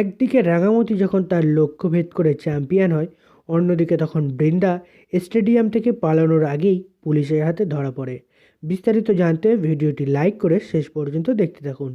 একদিকে রাঙামতি যখন তার লক্ষ্য ভেদ করে চ্যাম্পিয়ন হয়, অন্যদিকে তখন বৃন্দা স্টেডিয়াম থেকে পালানোর আগেই পুলিশের হাতে ধরা পড়ে। বিস্তারিত জানতে ভিডিওটি লাইক করে শেষ পর্যন্ত দেখতে থাকুন।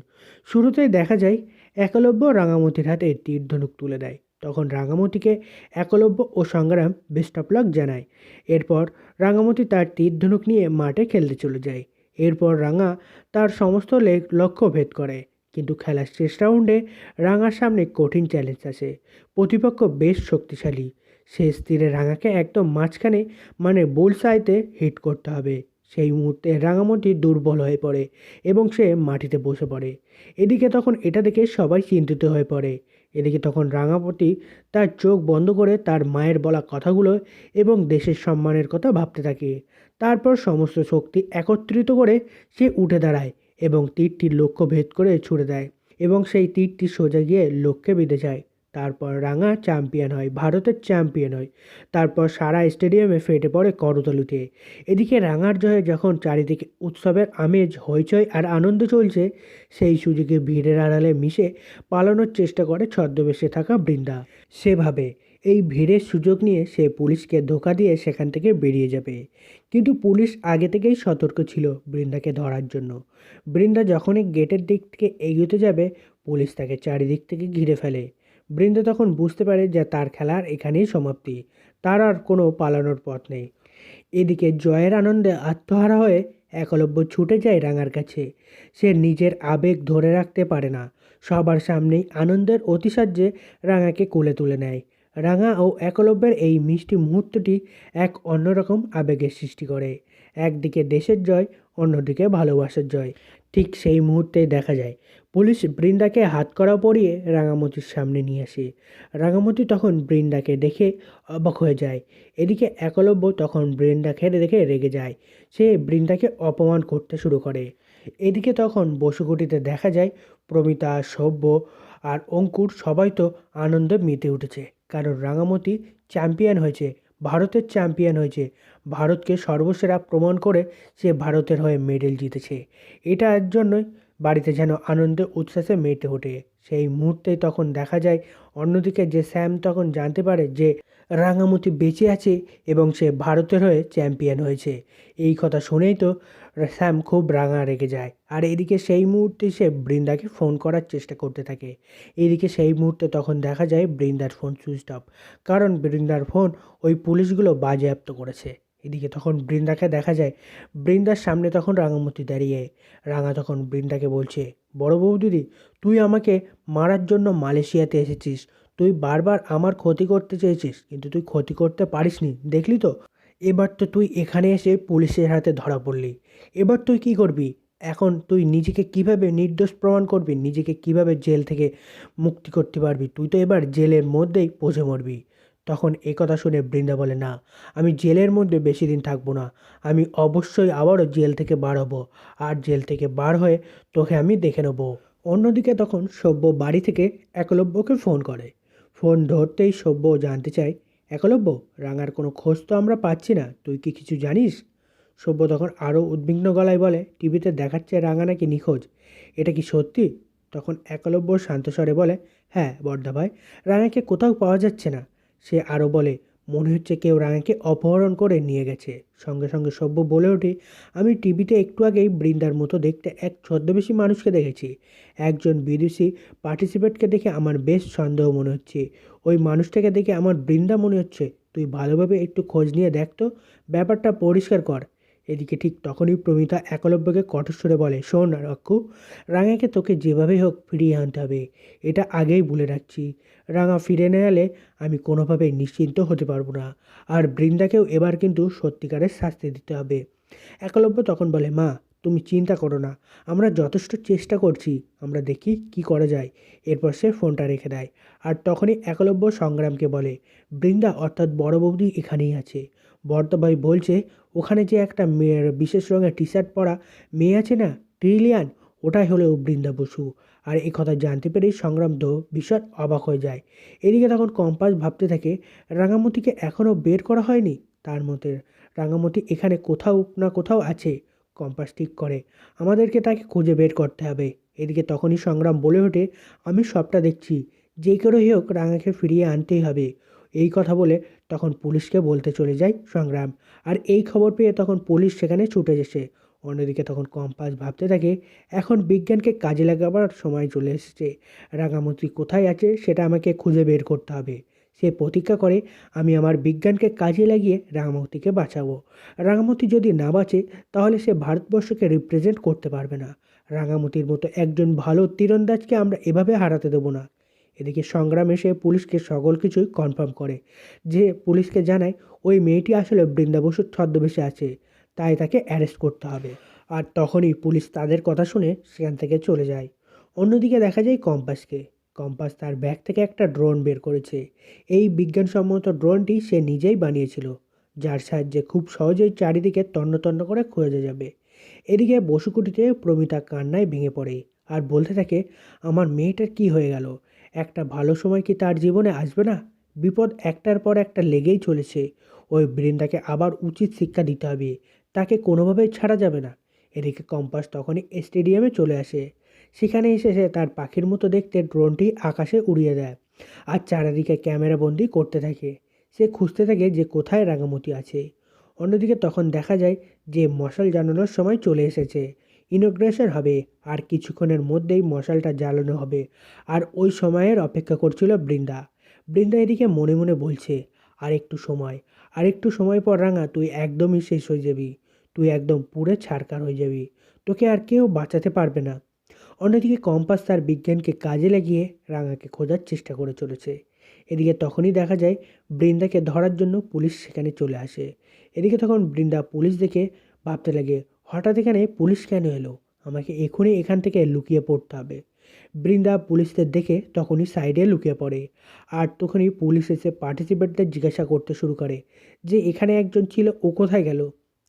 শুরুতেই দেখা যায়, একলব্য রাঙামতির হাতে তীর ধনুক তুলে দেয়। তখন রাঙামতিকে একলব্য ও সংগ্রাম বেস্ট অফ লাক জানায়। এরপর রাঙামতি তার তীর ধনুক নিয়ে মাঠে খেলতে চলে যায়। এরপর রাঙা তার সমস্ত লক্ষ্য ভেদ করে। কিন্তু খেলার শেষ রাউন্ডে রাঙার সামনে কঠিন চ্যালেঞ্জ আসে। প্রতিপক্ষ বেশ শক্তিশালী। শেষ তীরে রাঙাকে একদম মাঝখানে মানে বুলসাইতে হিট করতে হবে। সেই মুহূর্তে রাঙামতি দুর্বল হয়ে পড়ে এবং সে মাটিতে বসে পড়ে। এদিকে তখন এটা দেখে সবাই চিন্তিত হয়ে পড়ে। এদিকে তখন রাঙাপতি তার চোখ বন্ধ করে তার মায়ের বলা কথাগুলো এবং দেশের সম্মানের কথা ভাবতে থাকে। তারপর সমস্ত শক্তি একত্রিত করে সে উঠে দাঁড়ায় এবং তীরটি লক্ষ্য ভেদ করে ছুড়ে দেয় এবং সেই তীরটি সোজা গিয়ে লক্ষ্যে বেঁধে যায়। তারপর রাঙা চ্যাম্পিয়ন হয়, ভারতের চ্যাম্পিয়ন হয়। তারপর সারা স্টেডিয়ামে ফেটে পড়ে করতালিতে। এদিকে রাঙার জয়ে যখন চারিদিকে উৎসবের আমেজ, হইচই আর আনন্দ চলছে, সেই সুযোগে ভিড়ের আড়ালে মিশে পালানোর চেষ্টা করে ছদ্মবেশে থাকা বৃন্দা। সেভাবে এই ভিড়ের সুযোগ নিয়ে সে পুলিশকে ধোকা দিয়ে সেখান থেকে বেরিয়ে যাবে। কিন্তু পুলিশ আগে থেকেই সতর্ক ছিল বৃন্দাকে ধরার জন্য। বৃন্দা যখনই গেটের দিক থেকে এগোতে যাবে, পুলিশ তাকে চারিদিক থেকে ঘিরে ফেলে। বৃন্দা তখন বুঝতে পারে যে তার খেলার এখানেই সমাপ্তি। তার আর কোনো পালানোর পথ নেই। এদিকে জয়ের আনন্দে আত্মহারা হয়ে একলব্য ছুটে যায় রাঙার কাছে। সে নিজের আবেগ ধরে রাখতে পারে না। সবার সামনেই আনন্দের অতিসাহ্যে রাঙাকে কোলে তুলে নেয়। রাঙা ও একলব্যের এই মিষ্টি মুহূর্তটি এক অন্যরকম আবেগের সৃষ্টি করে। একদিকে দেশের জয়, অন্যদিকে ভালোবাসার জয়। ঠিক সেই মুহূর্তেই দেখা যায়, পুলিশ বৃন্দাকে হাত করা পরিয়ে রাঙামতির সামনে নিয়ে আসে। রাঙামতি তখন বৃন্দাকে দেখে অবাক হয়ে যায়। এদিকে একলব্য তখন বৃন্দাকে দেখে রেগে যায়। সে বৃন্দাকে অপমান করতে শুরু করে। এদিকে তখন বসুকুটিতে দেখা যায়, প্রমিতা, সভ্য আর অঙ্কুর সবাই তো আনন্দে মেতে উঠেছে। কারণ রাঙামতি চ্যাম্পিয়ন হয়েছে, ভারতের চ্যাম্পিয়ন হয়েছে। ভারতকে সর্বসেরা প্রমাণ করে সে ভারতের হয়ে মেডেল জিতেছে। এটার জন্যই বাড়িতে যেন আনন্দে উচ্ছ্বাসে মেতে ওঠে। সেই মুহূর্তে তখন দেখা যায়, অন্যদিকে যে স্যাম তখন জানতে পারে যে রাঙামতি বেঁচে আছে এবং সে ভারতের হয়ে চ্যাম্পিয়ন হয়েছে। এই কথা শুনেই তো স্যাম খুব রাঙা রেগে যায়। আর এদিকে সেই মুহূর্তে সে বৃন্দাকে ফোন করার চেষ্টা করতে থাকে। এদিকে সেই মুহূর্তে তখন দেখা যায় বৃন্দার ফোন সুইচ অফ। কারণ বৃন্দার ফোন ওই পুলিশগুলো বাজেয়াপ্ত করেছে। এদিকে তখন বৃন্দাকে দেখা যায়, বৃন্দার সামনে তখন রাঙামতি দাঁড়িয়ে। রাঙা তখন বৃন্দাকে বলছে, বড় বউ দিদি, তুই আমাকে মারার জন্য মালয়েশিয়াতে এসেছিস। তুই বারবার আমার ক্ষতি করতে চেয়েছিস, কিন্তু তুই ক্ষতি করতে পারিসনি, দেখলি তো? এবার তো তুই এখানে এসে পুলিশের হাতে ধরা পড়লি। এবার তুই কি করবি? এখন তুই নিজেকে কীভাবে নির্দোষ প্রমাণ করবি? নিজেকে কীভাবে জেল থেকে মুক্তি করতে পারবি? তুই তো এবার জেলের মধ্যেই পচে মরবি। তখন এ কথা শুনে বৃন্দা বলে, না, আমি জেলের মধ্যে বেশি দিন থাকব না। আমি অবশ্যই আবারও জেল থেকে বার হব। আর জেল থেকে বার হয়ে তোকে আমি দেখে নেব। অন্যদিকে তখন সভ্য বাড়ি থেকে একলব্যকে ফোন করে। ফোন ধরতেই সভ্য জানতে চায়, একলব্য, রাঙার কোনো খোঁজ তো আমরা পাচ্ছি না, তুই কি কিছু জানিস? সভ্য তখন আরও উদ্বিগ্ন গলায় বলে, টিভিতে দেখাচ্ছে রাঙা নাকি নিখোঁজ। এটা কি সত্যি? তখন একলব্য শান্তস্বরে বলে হ্যাঁ বর্দা ভাই, রাঙাকে কোথাও পাওয়া যাচ্ছে না। সে আরও বলে, মনে হচ্ছে কেউ রাঙাকে অপহরণ করে নিয়ে গেছে। সঙ্গে সঙ্গে সভ্য বলে ওঠে, আমি টিভিতে একটু আগেই বৃন্দার মতো দেখতে এক ছদ্মবেশী মানুষকে দেখেছি। একজন বিদেশি পার্টিসিপেটকে দেখে আমার বেশ সন্দেহ মনে হচ্ছে। ওই মানুষটাকে দেখে আমার বৃন্দা মনে হচ্ছে। তুই ভালোভাবে একটু খোঁজ নিয়ে দেখ তো। ব্যাপারটা পরিষ্কার কর। এদিকে ঠিক তখনই প্রমিতা একলব্যকে কঠোর বলে, শোন রক্ষু রাঙাকে তোকে যেভাবেই হোক ফিরিয়ে আনতে হবে, এটা আগেই বলে রাখছি। রাঙা ফিরে না এলে আমি কোনোভাবেই নিশ্চিন্ত হতে পারব না। আর বৃন্দাকেও এবার কিন্তু সত্যিকারের শাস্তি দিতে হবে। একলব্য তখন বলে, মা, তুমি চিন্তা করো না। আমরা যথেষ্ট চেষ্টা করছি। আমরা দেখি কি করা যায়। এরপর সে ফোনটা রেখে দেয়। আর তখনই একলব্য সংগ্রামকে বলে, বৃন্দা অর্থাৎ বড় বৌদি এখানেই আছে। বর্তভাই বলছে, ওখানে যে একটা মেয়ের বিশেষ রঙের টি শার্ট পরা মেয়ে আছে না, ট্রিলিয়ান, ওটাই হলো বৃন্দা বসু। আর এই কথা জানতে পেরেই সংগ্রাম তো ভীষণ অবাক হয়ে যায়। এদিকে তখন কম্পাস ভাবতে থাকে, রাঙামতিকে এখনও বের করা হয়নি? তার মতে, রাঙামতি এখানে কোথাও না কোথাও আছে। কম্পাস ঠিক করে, আমাদেরকে তাকে খুঁজে বের করতে হবে। এদিকে তখনই সংগ্রাম বলে ওঠে, আমি সবটা দেখছি, যে করেই হোক রাঙাকে ফিরিয়ে আনতেই হবে। এই কথা বলে তখন পুলিশকে বলতে চলে যায় সংগ্রাম। আর এই খবর পেয়ে তখন পুলিশ সেখানে ছুটে এসেছে। অন্যদিকে তখন কম্পাস ভাবতে থাকে, এখন বিজ্ঞানকে কাজে লাগাবার সময় চলে এসেছে। রাঙামতি কোথায় আছে সেটা আমাকে খুঁজে বের করতে হবে। সে প্রতিজ্ঞা করে, আমি আমার বিজ্ঞানকে কাজে লাগিয়ে রাঙামতিকে বাঁচাবো। রাঙামতি যদি না বাঁচে, তাহলে সে ভারতবর্ষকে রিপ্রেজেন্ট করতে পারবে না। রাঙামতির মতো একজন ভালো তীরন্দাজকে আমরা এভাবে হারাতে দেবো না। এদিকে সংগ্রাম এসে পুলিশকে সকল কিছুই কনফার্ম করে। যে পুলিশকে জানায়, ওই মেয়েটি আসলে বৃন্দা বসুর ছদ্মবেশে আছে, তাই তাকে অ্যারেস্ট করতে হবে। আর তখনই পুলিশ তাদের কথা শুনে সেখান থেকে চলে যায়। অন্যদিকে দেখা যায় কম্পাসকে। কম্পাস তার ব্যাগ থেকে একটা ড্রোন বের করেছে। এই বিজ্ঞানসম্মত ড্রোনটি সে নিজেই বানিয়েছিল, যার সাহায্যে খুব সহজেই চারিদিকে তন্ন তন্ন করে খোঁজা যাবে। এদিকে বসুকুটিতে প্রমিতা কান্নায় ভেঙে পড়ে আর বলতে থাকে, আমার মেয়েটার কি হয়ে গেল? একটা ভালো সময় কি তার জীবনে আসবে না? বিপদ একটার পর একটা লেগেই চলেছে। ওই বৃন্দাকে আবার উচিত শিক্ষা দিতে হবে। তাকে কোনোভাবেই ছাড়া যাবে না। এদিকে কম্পাস তখনই স্টেডিয়ামে চলে আসে। সেখানে এসে সে তার পাখির মতো দেখতে ড্রোনটি আকাশে উড়িয়ে দেয় আর চারিদিকে ক্যামেরাবন্দি করতে থাকে। সে খুঁজতে থাকে যে কোথায় রাঙামতি আছে। অন্যদিকে তখন দেখা যায় যে মশাল জানানোর সময় চলে এসেছে। ইনোগ্রেশন হবে আর কিছুক্ষণের মধ্যেই মশালটা জ্বালানো হবে। আর ওই সময়ের অপেক্ষা করছিল বৃন্দা। বৃন্দা এদিকে মনে মনে বলছে, আর একটু সময়, আর একটু সময় পর রাঙা, তুই একদমই শেষ হয়ে যাবি। তুই একদম পুরে ছাড়কার হয়ে যাবি। তোকে আর কেউ বাঁচাতে পারবে না। অন্যদিকে কম্পাস তার বিজ্ঞানকে কাজে লাগিয়ে রাঙাকে খোঁজার চেষ্টা করে চলেছে। এদিকে তখনই দেখা যায়, বৃন্দাকে ধরার জন্য পুলিশ সেখানে চলে আসে। এদিকে তখন বৃন্দা পুলিশ দেখে ভাবতে লাগে হঠাৎ এখানে পুলিশ কেন এলো? আমাকে এখনই এখান থেকে লুকিয়ে পড়তে হবে। বৃন্দা পুলিশদের দেখে তখনই সাইডে লুকিয়ে পড়ে আর তখনই পুলিশ এসে পার্টিসিপেটদের জিজ্ঞাসা করতে শুরু করে যে এখানে একজন ছিল, ও কোথায় গেল?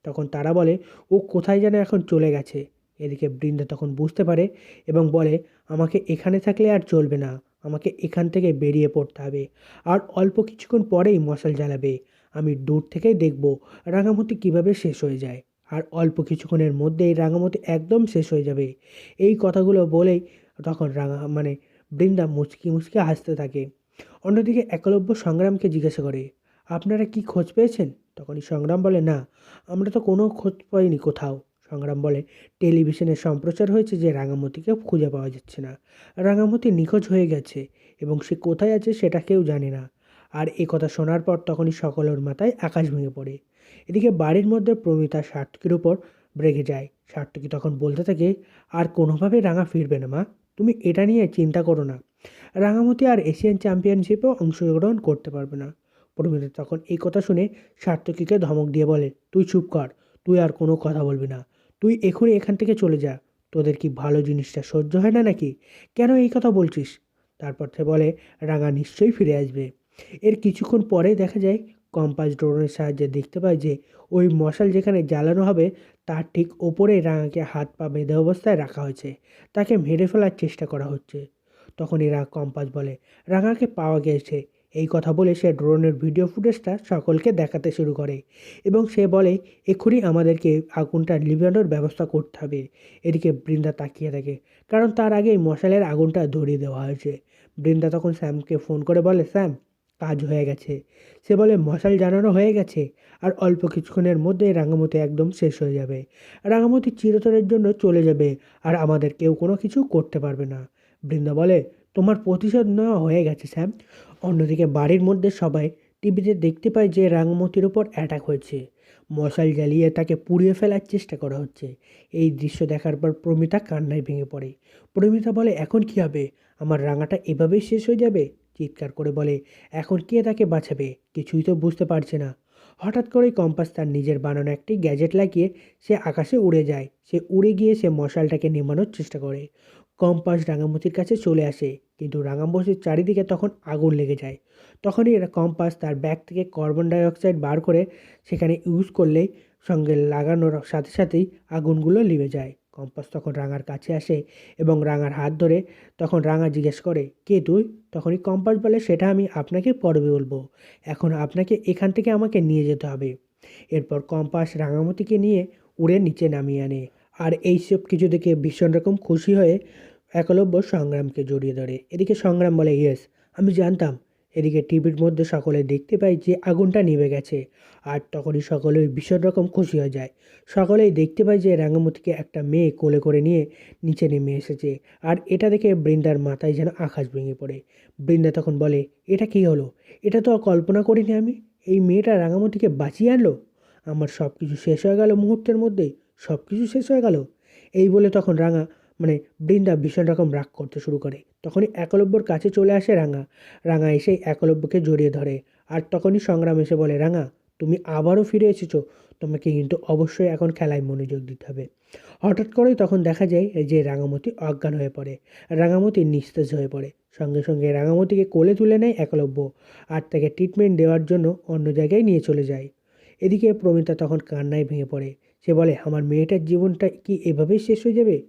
তখন তারা বলে, ও কোথায় যেন এখন চলে গেছে। এদিকে বৃন্দা তখন বুঝতে পারে এবং বলে, আমাকে এখানে থাকলে আর চলবে না, আমাকে এখান থেকে বেরিয়ে পড়তে হবে আর অল্প কিছুক্ষণ পরেই মশাল জ্বালাবে। আমি দূর থেকেই দেখব রাঙামতি কীভাবে শেষ হয়ে যায়। আর অল্প কিছুক্ষণের মধ্যেই রাঙামতি একদম শেষ হয়ে যাবে। এই কথাগুলো বলেই তখন রাঙা মানে বৃন্দা মুচকি মুচকি হাসতে থাকে। অন্যদিকে একলব্য সংগ্রামকে জিজ্ঞাসা করে, আপনারা কি খোঁজ পেয়েছেন? তখনই সংগ্রাম বলে, না, আমরা তো কোনো খোঁজ পাইনি কোথাও। সংগ্রাম বলে, টেলিভিশনে সম্প্রচার হয়েছে যে রাঙামতিকে খুঁজে পাওয়া যাচ্ছে না। রাঙামতি নিখোঁজ হয়ে গেছে এবং সে কোথায় আছে সেটা কেউ জানে না। আর এ কথা শোনার পর তখনই সকলের মাথায় আকাশ ভেঙে পড়ে। এদিকে বাড়ির মধ্যে প্রমিতা সার্থকের উপর রেগে যায়। সার্থকী তখন বলতে থাকে, আর কোনোভাবে রাঙা ফিরবে না, মা। তুমি এটা নিয়ে চিন্তা করো না। রাঙামতি আর এশিয়ান চ্যাম্পিয়নশিপেও অংশগ্রহণ করতে পারবে না। প্রমিতা তখন এই কথা শুনে সার্থকীকে ধমক দিয়ে বলে, তুই চুপ কর। তুই আর কোনো কথা বলবি না। তুই এখনই এখান থেকে চলে যা। তোদের কি ভালো জিনিসটা সহ্য হয় না নাকি? কেন এই কথা বলছিস? তারপর সে বলে, রাঙা নিশ্চয়ই ফিরে আসবে। এর কিছুক্ষণ পরে দেখা যায় কম্পাস ড্রোনের সাহায্যে দেখতে পায় যে, ওই মশাল যেখানে জ্বালানো হবে, তার ঠিক ওপরে রাঙাকে হাত পা বেঁধে অবস্থায় রাখা হয়েছে। তাকে মেরে ফেলার চেষ্টা করা হচ্ছে। তখন এরা কম্পাস বলে, রাঙাকে পাওয়া গেছে। এই কথা বলে সে ড্রোনের ভিডিও ফুটেজটা সকলকে দেখাতে শুরু করে এবং সে বলে, এক্ষুনি আমাদেরকে আগুনটা লিভানোর ব্যবস্থা করতে হবে। এদিকে বৃন্দা তাকিয়ে থাকে, কারণ তার আগেই মশালের আগুনটা ধরিয়ে দেওয়া হয়েছে। বৃন্দা তখন স্যামকে ফোন করে বলে, স্যাম কাজ হয়ে গেছে। সে বলে, মশাল জানানো হয়ে গেছে। আর অল্প কিছুক্ষণের মধ্যে রাঙামতি একদম শেষ হয়ে যাবে। রাঙামতি চিরতরের জন্য চলে যাবে আর আমাদের কেউ কোনো কিছু করতে পারবে না। বৃন্দা বলে, তোমার প্রতিশোধ নেওয়া হয়ে গেছে, স্যাম। অন্যদিকে বাড়ির মধ্যে সবাই টিভিতে দেখতে পায় যে রাঙামতির ওপর অ্যাটাক হয়েছে। মশাল জ্বালিয়ে তাকে পুড়িয়ে ফেলার চেষ্টা করা হচ্ছে। এই দৃশ্য দেখার পর প্রমিতা কান্নায় ভেঙে পড়ে। প্রমিতা বলে, এখন কি হবে? আমার রাঙাটা এভাবেই শেষ হয়ে যাবে? চিৎকার করে বলে, এখন কে তাকে বাঁচাবে? কিছুই তো বুঝতে পারছে না। হঠাৎ করেই কম্পাস তার নিজের বানানো একটি গ্যাজেট লাগিয়ে সে আকাশে উড়ে যায়। সে উড়ে গিয়ে সে মশালটাকে নেমানোর চেষ্টা করে। কম্পাস রাঙামতির কাছে চলে আসে, কিন্তু রাঙামতির চারিদিকে তখন আগুন লেগে যায়। তখনই কম্পাস তার ব্যাগ থেকে কার্বন ডাইঅক্সাইড বার করে সেখানে ইউজ করলেই সঙ্গে লাগানোর সাথে সাথেই আগুনগুলো লিভে যায়। কম্পাস তখন রাঙার কাছে আসে এবং রাঙার হাত ধরে তখন রাঙা জিজ্ঞেস করে, কে তুই? তখনই কম্পাস বলে, সেটা আমি আপনাকে পরে বলব। এখন আপনাকে এখান থেকে আমাকে নিয়ে যেতে হবে। এরপর কম্পাস রাঙামতিকে নিয়ে উড়ে নিচে নামিয়ে আনে। আর এইসব কিছু দেখে ভীষণ রকম খুশি হয়ে একলব্য সংগ্রামকে জড়িয়ে ধরে। এদিকে সংগ্রাম বলে, ইয়েস, আমি জানতাম এদিকে টিভির মধ্যে সকলে দেখতে পাই যে আগুনটা নিভে গেছে। আর তখনই সকলেই ভীষণ রকম খুশি হয়ে যায়। সকলেই দেখতে পায় যে রাঙামতিকে একটা মেয়ে কোলে করে নিয়ে নিচে নেমে এসেছে। আর এটা দেখে বৃন্দার মাথায় যেন আকাশ ভেঙে পড়ে। বৃন্দা তখন বলে, এটা কী হলো? এটা তো কল্পনা করিনি আমি। এই মেয়েটা রাঙামতিকে বাঁচিয়ে আনলো? আমার সব কিছু শেষ হয়ে গেল মুহূর্তের মধ্যেই সব কিছু শেষ হয়ে গেল? এই বলে তখন রাঙা মানে বৃন্দা ভীষণ রকম রাগ করতে শুরু করে। তখনই একলব্যর কাছে চলে আসে রাঙা। রাঙা এসে একলব্যকে জড়িয়ে ধরে। আর তখনই সংগ্রাম এসে বলে, রাঙা, তুমি আবারও ফিরে এসেছ। তোমাকে কিন্তু অবশ্যই এখন খেলায় মনোযোগ দিতে হবে। হঠাৎ করেই তখন দেখা যায় যে রাঙামতি অজ্ঞান হয়ে পড়ে। রাঙামতি নিস্তেজ হয়ে পড়ে। সঙ্গে সঙ্গে রাঙামতিকে কোলে তুলে নেয় একলব্য আর তাকে ট্রিটমেন্ট দেওয়ার জন্য অন্য জায়গায় নিয়ে চলে যায়। এদিকে প্রমিতা তখন কান্নায় ভেঙে পড়ে। সে বলে, আমার মেয়েটার জীবনটা কি এভাবেই শেষ হয়ে যাবে?